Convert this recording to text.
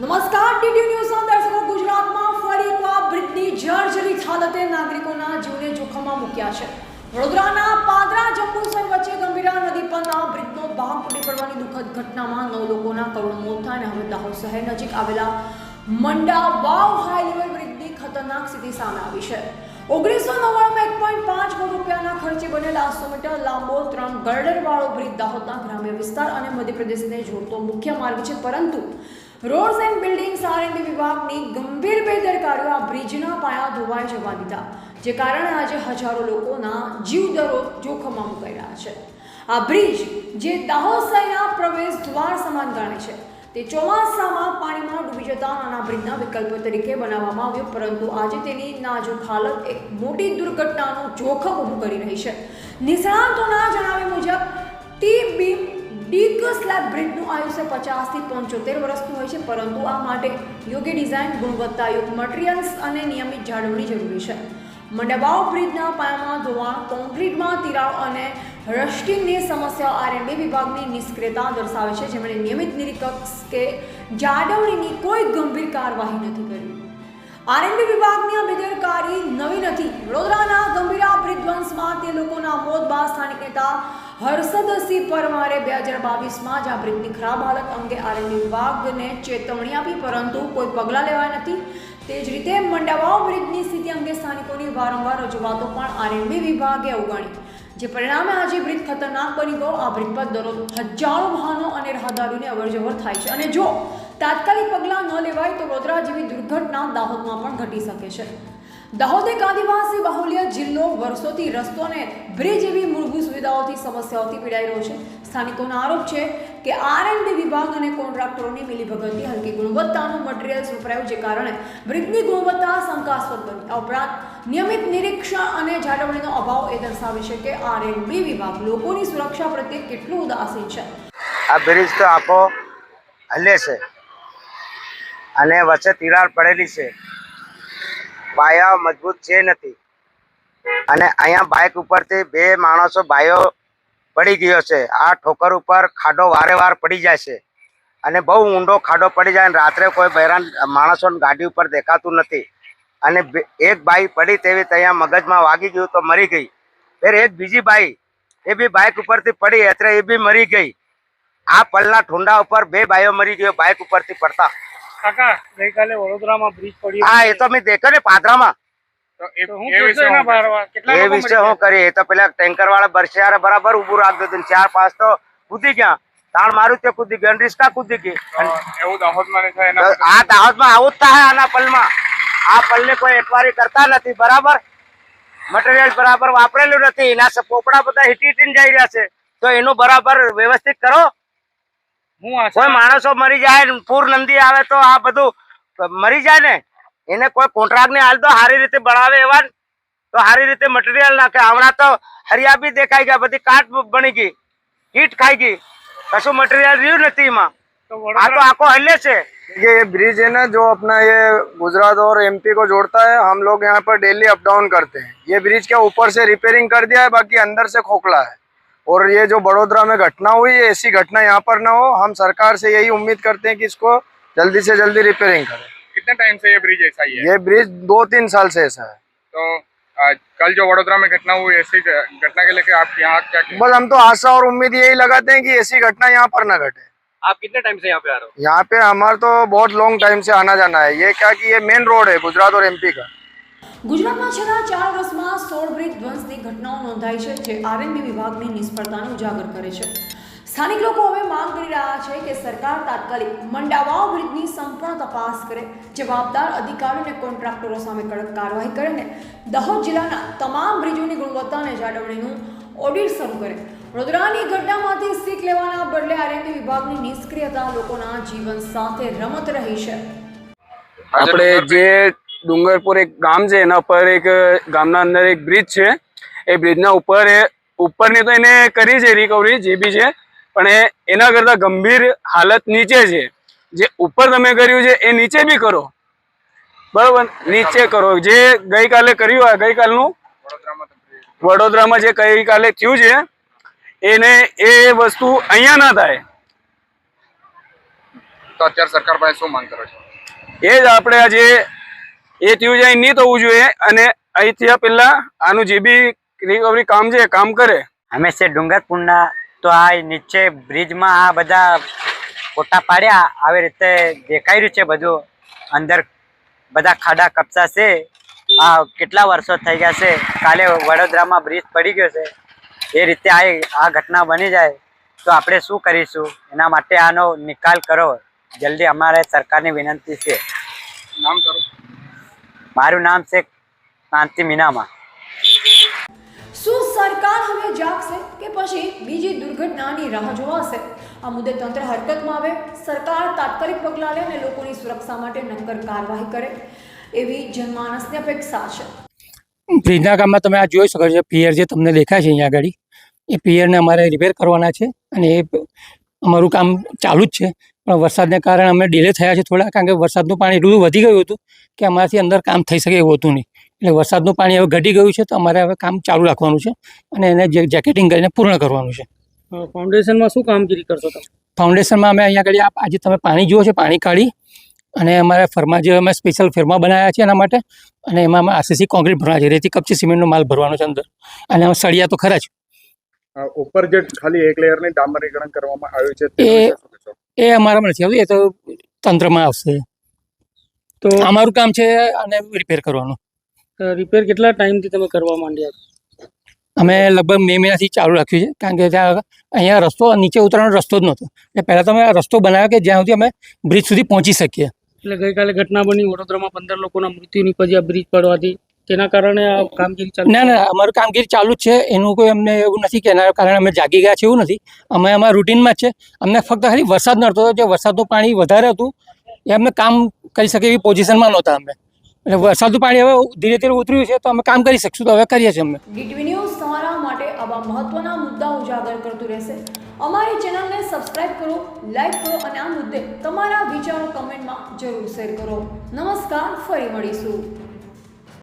નમસ્કાર, ડીડી ન્યૂઝના દર્શકો, ગુજરાતમાં ફરી એકવાર બ્રિટની જર્જરિત હાલતે નાગરિકોના જીવને જોખમમાં મૂક્યા છે. વડોદરાના પાદરા જંબુસર વચ્ચે ગંભીરા નદી પરના બ્રિજનો ભાગ તૂટી પડવાની દુઃખદ ઘટનામાં નવ લોકોના કરુણ મોત અને હવે દાહોદ શહેર નજીક આવેલા મંડા વાવ હાઈ લેવલ બ્રિજની ખતરનાક સ્થિતિ સામે આવી છે. ઓગણીસો નવ્વાણું એક પોઈન્ટ પાંચ કરોડ રૂપિયાના ખર્ચે બનેલા આસો મીટર લાંબો ત્રણ ગર્ડરવાળો બ્રિજ દાહોદના ગ્રામ્ય વિસ્તાર અને મધ્યપ્રદેશને જોડતો મુખ્ય માર્ગ છે, પરંતુ રોડ્સ એન્ડ બિલ્ડિંગ્સ આરએનબી વિભાગની ગંભીર બેદરકારીઓ આ બ્રિજના પાયા ધોવાઈ જવા દીધા, જે કારણે આજે હજારો લોકોના જીવ દરો જોખમમાં મુકાઈ રહ્યા છે. આ બ્રિજ જે દાહોદ પ્રવેશ દ્વાર સમાન ગણે છે. તે ચોમાસામાં પાણીમાં ડૂબી જતા નાના બ્રિજના વિકલ્પ તરીકે બનાવવામાં આવ્યો, પરંતુ આજે તેની નાજુક હાલત એક મોટી દુર્ઘટનાનું જોખમ ઊભું કરી રહી છે. નિષ્ણાંતોના જણાવ્યા મુજબ ડીક સ્લેબ આયુષ્ય પચાસથી પંચોતેર વર્ષનું હોય છે, પરંતુ આ માટે યોગ્ય ડિઝાઇન, ગુણવત્તાયુક્ત મટીરિયલ્સ અને નિયમિત જાળવણી જરૂરી છે. મંડબાઓ બ્રિજના પાયામાં ધોવાણ કોન્ક્રીટમાં તિરાવ અને રસ્ટિંગની સમસ્યાઓ આરએનબી વિભાગની નિષ્ક્રિયતા દર્શાવે છે, જેમણે નિયમિત નિરીક્ષક કે જાળવણીની કોઈ ગંભીર કાર્યવાહી નથી કરી. આરએનબી વિભાગની આ બેદરકારી નવી નથી. વડોદરાના ગંભીરા બ્રિજ ધ્વંસમાં તે લોકોના મોત બાદ સ્થાનિક નેતા હર્ષદસિંહ પરમારે બે હજાર બાવીસમાં જ આ બ્રિજની ખરાબ હાલત અંગે આરએનબી વિભાગને ચેતવણી આપી, પરંતુ કોઈ પગલાં લેવાયા નથી. તે જ રીતે મંડાવાઓ બ્રિજની સ્થિતિ અંગે સ્થાનિકોની વારંવાર રજૂઆતો પણ આરએનબી વિભાગે અવગણી જે પરિણામે આજે બ્રિજ ખતરનાક બની ગયો. આ બ્રિજ પર દરરોજ હજારો વાહનો અને રાહદારીઓની અવરજવર થાય છે. અને જો તાત્કાલિક પગલાં ન લેવાય તો વડોદરા જેવી દુર્ઘટના દાહોદમાં પણ ઘટી શકે છે. દાહોદ આદિવાસી બાહુલ્ય જિલ્લો વર્ષોથી રસ્તો અને બ્રિજ એવી મૂળભૂત સુવિધાઓથી સમસ્યાઓથી પીડાઈ રહ્યો છે. સ્થાનિકોનો આરોપ છે કે આરએનબી વિભાગ અને કોન્ટ્રાક્ટરોની મિલીભગતની હલકી ગુણવત્તાનું મટીરિયલ્સ વપરાયું જે કારણે બ્રિજની ગુણવત્તા શંકાસ્પદ બની. આ ઉપરાંત નિયમિત નિરીક્ષણ અને જાળવણીનો અભાવ એ દર્શાવે છે કે આરએનબી વિભાગ લોકોની સુરક્ષા પ્રત્યે કેટલું ઉદાસીન છે. આ બ્રિજ તો આખો હલે છે અને વચ્ચે તિરાડ પડેલી છે. પાયા મજબૂત છે નથી. અને અહીંયા બાઇક ઉપરથી બે માણસો બાયો પડી ગયો છે. આ ઠોકર ઉપર ખાડો વારે વાર પડી જાય છે. અને બહુ ઊંડો ખાડો પડી જાય અને રાત્રે કોઈ બહેરાન માણસો ગાડી ઉપર દેખાતું નથી. અને એક બાઈ પડી તેવી ત્યાં મગજમાં વાગી ગયું તો મરી ગઈ. ફેર એક બીજી બાઈ, એ બી બાઇક ઉપરથી પડી એટલે એ બી મરી ગઈ. આ પલના ઠુંડા ઉપર બે બાઈઓ મરી ગયો બાઇક ઉપરથી પડતા. કાકા ગઈકાલે વડોદરામાં બ્રિજ પડ્યો. હા એ તો મેં દેખ્યો ને પાદરામાં. તો એ તો હું કહેશો એના બારવા કેટલા એ લોકો વિશે હું કરી એ તો પેલા ટેન્કર વાળા બરસિયારે બરાબર ઉભું રાખી દીધું ને ચાર પાંચ તો કૂદી ગયા. તાણ મારું તે કૂદી ગયું રિસ્કા કૂદી ગઈ. એવું દાહોદમાં નહીં થાય તો એના આ દાહોદમાં આવું જ થાય આના પલમાં. આ પલને કોઈ એટવારી કરતા નથી બરાબર? મટીરિયલ બરાબર વાપરેલું નથી. એના પોપડા બધા હિટી હીટીને જઈ રહ્યા છે. તો એનું બરાબર વ્યવસ્થિત કરો. કોઈ માણસો મરી જાય ને પૂર નંદી આવે તો આ બધું મરી જાય ને એને કોઈ કોન્ટ્રાક્ટ ને હાલ તો સારી રીતે બનાવે એવા ને, તો સારી રીતે મટીરિયલ નાખે હમણાં તો હરિયા બી દેખાઈ ગયા બધી કાટ બની ગઈ કીટ ખાઈ ગઈ કશું મટીરિયલ રહ્યું નથી એમાં તો આ તો વડોદરા આખો હલ્લે છે देखिए ये ब्रिज है ना जो अपना ये गुजरात और एमपी को जोड़ता है हम लोग यहाँ पर डेली अप डाउन करते हैं ये ब्रिज क्या ऊपर से रिपेयरिंग कर दिया है बाकी अंदर से खोखला है और ये जो बड़ोदरा में घटना हुई है ऐसी घटना यहाँ पर ना हो। हम सरकार से यही उम्मीद करते हैं कि इसको जल्दी से जल्दी रिपेयरिंग करें। कितने टाइम से ये ब्रिज ऐसा ही है? ये ब्रिज दो तीन साल से ऐसा है। तो आ, कल जो वडोदरा में घटना हुई ऐसी घटना के लेके आप यहाँ क्या बस हम तो आशा और उम्मीद यही लगाते हैं कि ऐसी घटना यहाँ पर ना घटे। आप कितने टाइम से यहाँ पे आ रहे हो? यहाँ पे हमारा तो बहुत लॉन्ग टाइम से आना जाना है। ये क्या कि ये मेन रोड है गुजरात और एमपी का। ગુજરાતમાં છેલ્લા ચાર વર્ષમાં સોળ બ્રિજ ધ્વંસની ઘટનાઓ નોંધાઈ છે જે આરએનબી વિભાગની નિષ્ફળતાને ઉજાગર કરે છે. સ્થાનિક લોકો હવે માંગ કરી રહ્યા છે કે સરકાર તાત્કાલિક મંડાવાઓ બ્રિજની સંપૂર્ણ તપાસ કરે જવાબદાર અધિકારીઓ અને કોન્ટ્રાક્ટરો સામે કડક કાર્યવાહી કરે અને દાહોદ જિલ્લાના તમામ બ્રિજોની ગુણવત્તા અને જાળવણીનું ઓડિટ શરૂ કરે. વડોદરાની ઘટનામાંથી શીખ લેવાના બદલે આરએનબી વિભાગની નિષ્ક્રિયતા લોકોના જીવન સાથે રમત રહી છે. આપણે જે ડુંગરપુર એક ગામ છે એના પર એક ગામના અંદર એક બ્રિજ છે. એ બ્રિજના ઉપર ઉપરની તો એને કરી છે રિકવરી જે બી છે. પણ એ એના કરતાં ગંભીર હાલત નીચે છે. જે ઉપર તમે કર્યું છે એ નીચે બી કરો. બરોબર? નીચે કરો. જે ગઈકાલે કર્યું આ ગઈકાલનું? વડોદરામાં જે ગઈકાલે થયું છે એને એ વસ્તુ અહીંયા ના થાય. તો અત્યારે સરકાર પાસે શું માંગ કરો છો? એ જ આપણે આજે એ થયું અહીં નહીં થવું જોઈએ. અને અહીંથી પહેલા આનું જે બી રિકવરી કામ છે કામ કરે. અમે છે ડુંગરપુરના તો આ નીચે બ્રિજમાં આ બધા ફોટા પાડ્યા. આવી રીતે દેખાઈ રહ્યું છે બધું. અંદર બધા ખાડા કપચા છે. આ કેટલા વર્ષો થઈ ગયા છે. કાલે વડોદરામાં બ્રિજ પડી ગયો છે. એ રીતે આ આ ઘટના બની જાય. તો આપણે શું કરીશું? એના માટે આનો નિકાલ કરો જલ્દી અમારે સરકારની વિનંતી છે. નામ કરો. મારું નામ છે કાંતિ મીનામા. શું સરકાર હવે જાગશે કે પછી બીજી દુર્ઘટનાની રાહ જોવાશે આ મુદ્દે તંત્ર હરકતમાં આવે સરકાર તાત્કાલિક પગલાં લે અને લોકોની સુરક્ષા માટે નક્કર કાર્યવાહી કરે. એવી જનમાનસની અપેક્ષા છે. બ્રિજના કામમાં તમે આ જોઈ શકો છો પિયર જે તમને દેખાય છે અહીંયા આગળ એ પિયરને અમારે રિપેર કરવાના છે અને એ અમારું કામ ચાલુ જ છે. પણ વરસાદને કારણે અમે ડિલે થયા છે થોડા કારણ કે વરસાદનું પાણી એટલું બધું વધી ગયું હતું કે અમારાથી અંદર કામ થઈ શકે એવું હતું નહીં. એટલે વરસાદનું પાણી હવે ઘટી ગયું છે તો અમારે હવે કામ ચાલુ રાખવાનું છે અને એને જે જેકેટિંગ કરીને પૂર્ણ કરવાનું છે. ફાઉન્ડેશનમાં શું કામગીરી કરશો તમે? ફાઉન્ડેશનમાં અમે અહીંયા આગળ આજે તમે પાણી જુઓ છો પાણી કાઢી અને અમારે ફર્મા જે અમે સ્પેશિયલ ફર્મા બનાવ્યા છે એના માટે અને એમાં અમે આસીસી કોન્ક્રીટ ભરવા છે. રેતી કપચી સિમેન્ટનો માલ ભરવાનો છે અંદર અને અમે સળિયા તો ખરા જ. ઉપર જે ખાલી એક લેયરની ડામરીકરણ કરવામાં આવ્યું છે વિશે એ અમારામાં નથી આવ્યું એ તો તંત્રમાં આવશે. તો અમારું કામ છે અને રિપેર કરવાનું. રિપેર કેટલા ટાઈમથી તમે કરવા માંડ્યા? અમે લગભગ મે મહિનાથી ચાલુ રાખ્યું છે કારણ કે ત્યાં અહીંયા રસ્તો નીચે ઉતરવાનો રસ્તો જ નહોતો. એટલે પહેલાં તો અમે આ રસ્તો બનાવ્યો કે જ્યાં સુધી અમે બ્રિજ સુધી પહોંચી શકીએ. એટલે ગઈકાલે ઘટના બની વડોદરામાં પંદર લોકોના મૃત્યુ નીપજ્યા બ્રિજ પડવાથી તેના કારણે આ કામગીરી ચાલુ ના ના અમારું કામગીરી ચાલુ જ છે. એનું કોઈ અમને એવું નથી કે એના કારણે અમે જાગી ગયા છે એવું નથી. અમે અમારા રૂટીનમાં જ છે. અમને ફક્ત ખાલી વરસાદ નડતો હતો. જે વરસાદનું પાણી વધારે હતું એ અમને કામ કરી શકે એવી પોઝિશનમાં નહોતા અમે. એટલે વરસાદનું પાણી હવે ધીરે ધીરે ઉતર્યું છે તો અમે કામ કરી શકશું. તો હવે કરીએ છીએ અમે. ડીટીવી ન્યૂઝ તમારા માટે આવા મહત્વના મુદ્દા ઉજાગર કરતું રહેશે. અમારી ચેનલને સબસ્ક્રાઇબ કરો લાઈક કરો અને આ મુદ્દે તમારા વિચારો કમેન્ટમાં જરૂર શેર કરો. નમસ્કાર ફરી મળીશું.